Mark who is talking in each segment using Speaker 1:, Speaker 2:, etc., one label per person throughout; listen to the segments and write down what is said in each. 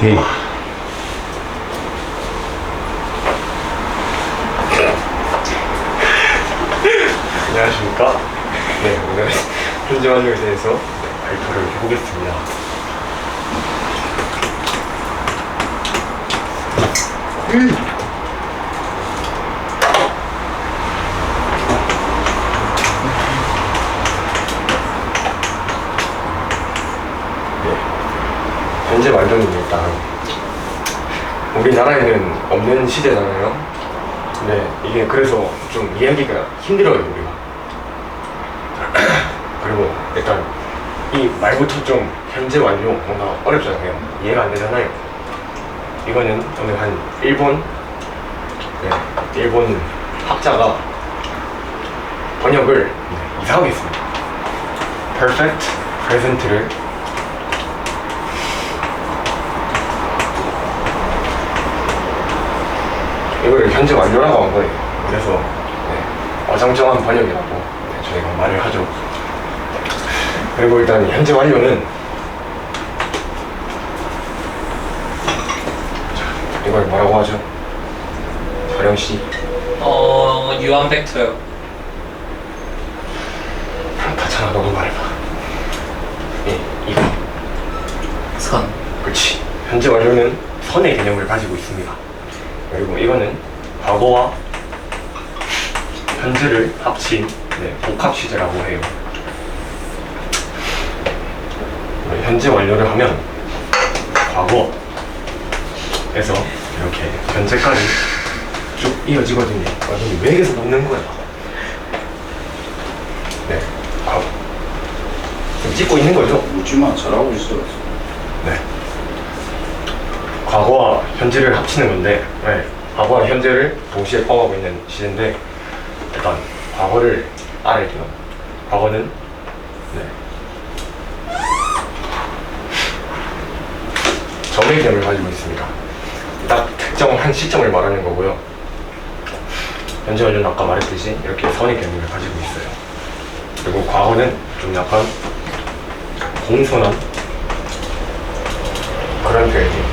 Speaker 1: 데이.
Speaker 2: 안녕하십니까? 네, 오늘 현재 완료에 대해서 발표를 해보겠습니다. 네, 현재 일단 우리나라에는 없는 시대잖아요. 네, 이게 그래서 좀 이해하기가 힘들어요, 우리가. 그리고 일단 이 말부터 좀 현재 완료 뭔가 어렵잖아요. 이해가 안 되잖아요. 이거는 오늘 한 일본 네, 일본 학자가 번역을 네, 이상하게 했습니다. perfect present를 이걸 현재 완료라고 한 거예요. 그래서 네, 어정쩡한 번역이라고 네, 저희가 말을 하죠. 그리고 일단 현재 완료는 자, 이걸 뭐라고 하죠? 가령 씨
Speaker 3: 어 유한 벡터요.
Speaker 2: 다찬아 너가 말해봐. 예, 이거
Speaker 3: 선.
Speaker 2: 그렇지. 현재 완료는 선의 개념을 가지고 있습니다. 그리고 이거는 과거와 현재를 합친 네, 복합 시제라고 해요. 네, 현재 완료를 하면 과거에서 이렇게 현재까지 쭉 이어지거든요. 완전히 왜 계속 놓는 거야? 네, 과거. 지금 찍고 있는 거죠?
Speaker 1: 묻지마 잘하고 있어.
Speaker 2: 네. 과거와 현재를 합치는 건데, 네. 과거와 현재를 동시에 포함하고 있는 시제인데, 일단 과거를 알아야죠. 과거는 네. 점의 개념을 가지고 있습니다. 딱 특정 한 시점을 말하는 거고요. 현재 완료는 아까 말했듯이 이렇게 선의 개념을 가지고 있어요. 그리고 과거는 좀 약간 공손한 그런 표현이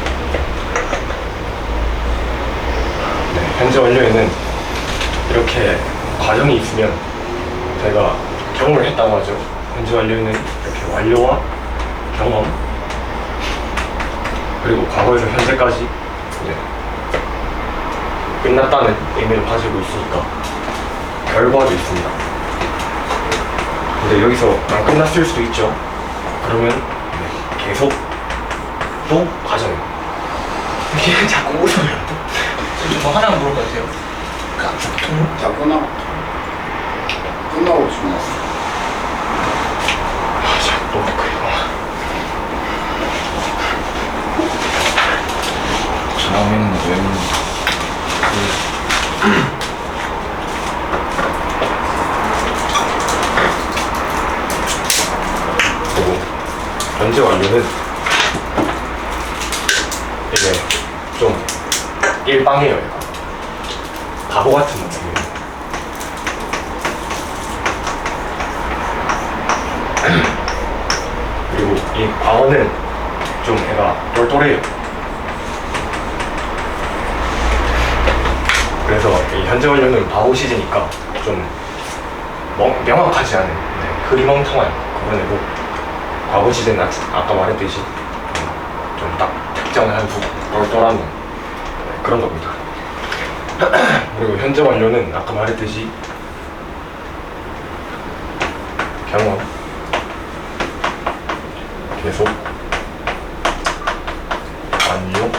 Speaker 2: 네, 현재 완료에는 이렇게 과정이 있으면 제가 경험을 했다고 하죠 현재 완료에는 이렇게 완료와 경험 그리고 과거에서 현재까지 네, 끝났다는 의미를 가지고 있으니까 결과도 있습니다 근데 여기서 안 끝났을 수도 있죠 그러면 네, 계속 또 과정이에요. 이게 자꾸 웃어요.
Speaker 3: 저 하나 물어봐도 돼요?
Speaker 1: 자 끝나. 끝나고 왔어.
Speaker 2: 아, 자꾸 그거.
Speaker 1: 잘하면 왜 웃는
Speaker 2: 그리고 현재 완료는 이게 좀 일방해요. 얘가. 바보 같은 느낌이에요. 그리고 이 과거는 좀 애가 똘똘해요. 그래서 이 현재 완료는 바보 시제니까 좀 명, 명확하지 않은 네, 흐리멍텅한 그런 애고 과거 시제는 아, 아까 말했듯이 좀 딱 특정한 부 똘똘한 네, 그런 겁니다. 그리고 현재 완료는 아까 말했듯이 경험 계속 완료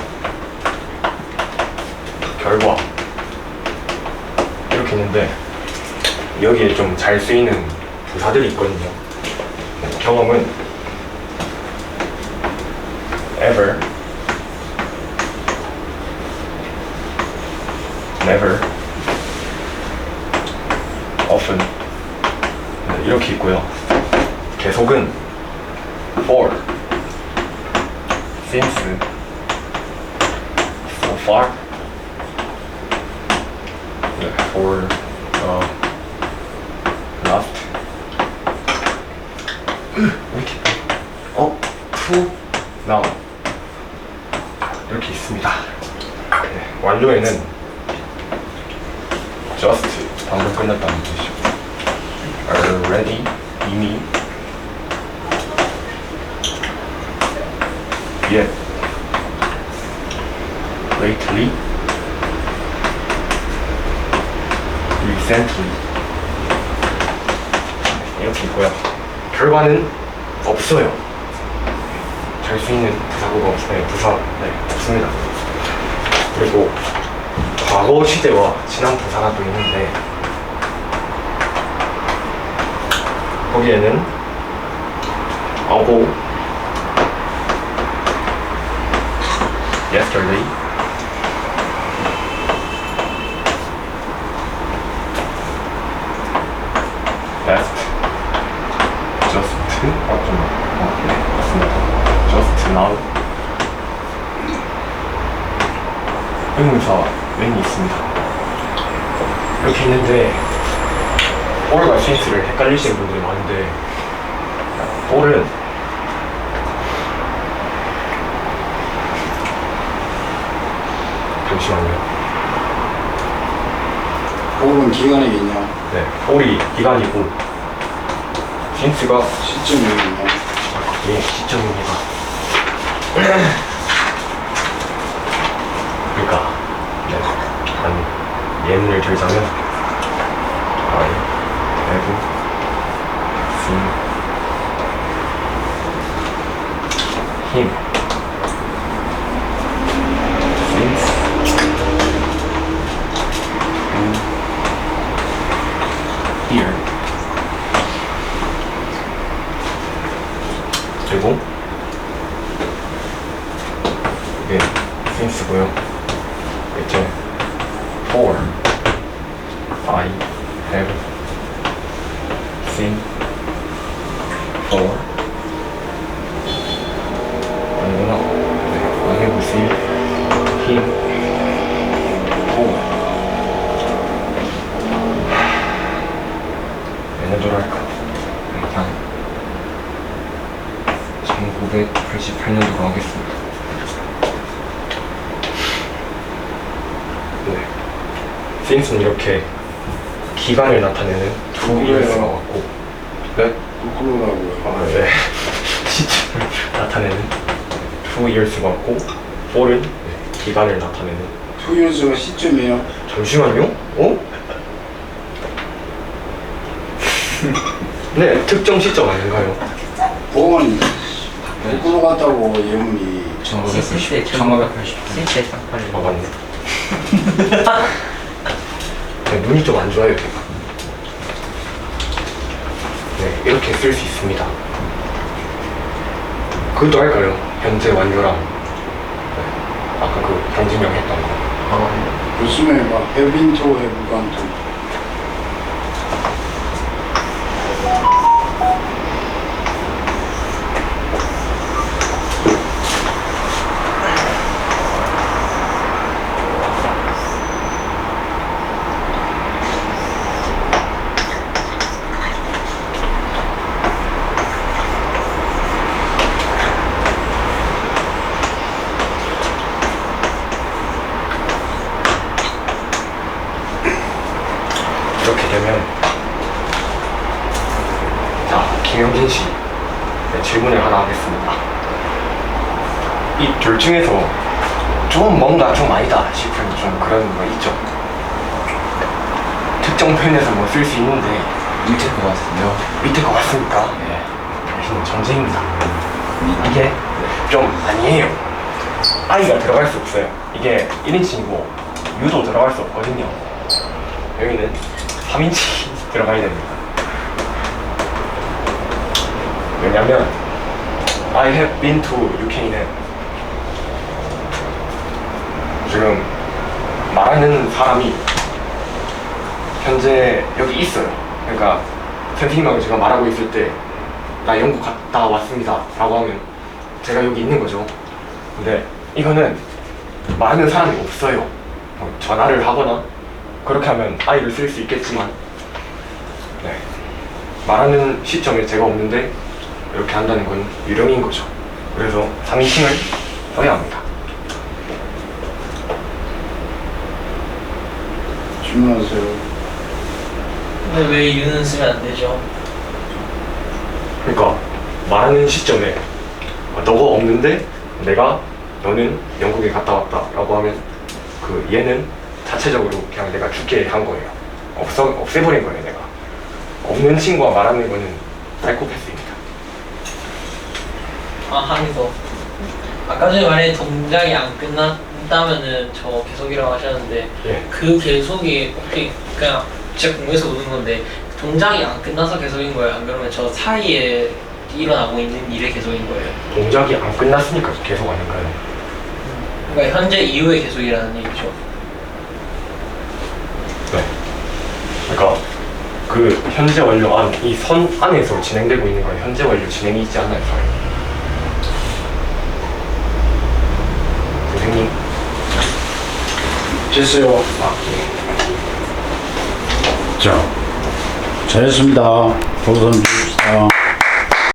Speaker 2: 결과 이렇게 있는데 여기에 좀 잘 쓰이는 부사들이 있거든요. 경험은 never, often 네, 이렇게 있고요. 계속은 for, since, so far, 네, for, 어, last, 왜 이렇게 어, to, now 이렇게 있습니다. 네, 완료에는 just 방금 끝났다는 뜻이죠. are ready 이미 yet lately recently 이렇게 있고요. 결과는 없어요. 잘 수 있는 부사구가 없어요. 부사 네 없습니다. 그리고 과거 시제와 지난 또 있는데 거기에는 ago, yesterday, last, just, 아. 의문사 왼이 있습니다. 이렇게 있는데, 볼과 스윙스를 헷갈리시는 분들이 많은데, 볼은 잠시만요.
Speaker 1: 혹은 기간이 있냐?
Speaker 2: 네, 볼이 기간이고, 스윙스가
Speaker 1: 시점이 있냐?
Speaker 2: 예, 시점입니다. 그러니까 예문을 들자면 I have seen him since and here 그리고 이게 since고요 몇 년도로 할까? 일단 1988년도로 하겠습니다 네. since는 이렇게 기간을 나타내는 두 이유가 왔고 네?
Speaker 1: 부끄러워라고요.
Speaker 2: 아, 네. 시점을 나타내는 two years가 왔고 for은 네, 기간을 나타내는
Speaker 1: 투유즈가 시점이에요.
Speaker 2: 잠시만요 어? 네 특정 시점 아닌가요?
Speaker 1: 보험은 부끄러 같다고 예문이
Speaker 3: 1980 1980 센스의 쌍팔이
Speaker 2: 아 맞네. 네, 눈이 좀 안 좋아요 제가. 네 이렇게 쓸 수 있습니다. 그것도 할까요? 현재 완료랑. 네, 아까 그 경진명 했던 거.
Speaker 1: 요즘에 막 해빈토 해부간토
Speaker 2: 되면 자 김영진 씨 네, 질문을 하나 하겠습니다. 이 둘 중에서 좀 뭔가 좀 아니다 싶은 좀 그런 거 있죠? 특정 표현에서 뭐 쓸 수 있는데.
Speaker 4: 밑에 것 같은데요.
Speaker 2: 밑에 거 같습니까?
Speaker 4: 네.
Speaker 2: 당신은 전쟁입니다. 이게 좀 아니에요. 아이가 들어갈 수 없어요. 이게 1인칭이고 유도 들어갈 수 없거든요. 여기는 3인칭이 들어가야 됩니다. 왜냐면 I have been to UK는 지금 말하는 사람이 현재 여기 있어요. 그러니까 선생님하고 제가 말하고 있을 때 나 영국 갔다 왔습니다 라고 하면 제가 여기 있는 거죠. 근데 이거는 말하는 사람이 없어요. 뭐 전화를 하거나 그렇게 하면 아이를 쓸 수 있겠지만 네. 말하는 시점에 제가 없는데 이렇게 한다는 건 유령인 거죠. 그래서 상징을 써야 합니다.
Speaker 1: 질문하세요.
Speaker 4: 근데 왜 유는 쓰면 안 되죠?
Speaker 2: 그러니까 말하는 시점에 아, 너가 없는데 내가 너는 영국에 갔다 왔다라고 하면 그 얘는 자체적으로 그냥 내가 죽게 한 거예요. 없어 없애버린 거예요 내가. 없는 친구와 말하는 거는 사이코패스입니다.
Speaker 4: 아 하면서 아까 전에 말해 동작이 안 끝났다면은 저 계속이라고 하셨는데
Speaker 2: 예.
Speaker 4: 그 계속이 혹시 그냥 제가 궁금해서 묻는 건데 동작이 안 끝나서 계속인 거예요? 안 그러면 저 사이에 일어나고 있는 일의 계속인 거예요?
Speaker 2: 동작이 안 끝났으니까 계속 아닌가요?
Speaker 4: 그러니까 현재 이후의 계속이라는 얘기죠.
Speaker 2: 네. 그러니까 그 현재 완료 안 이 선 안에서 진행되고 있는 건 현재 완료 진행이 있지 않아요. 선생님.
Speaker 1: 됐어요.
Speaker 2: 아, 예.
Speaker 1: 자, 잘했습니다. 박수 한번 주십시다.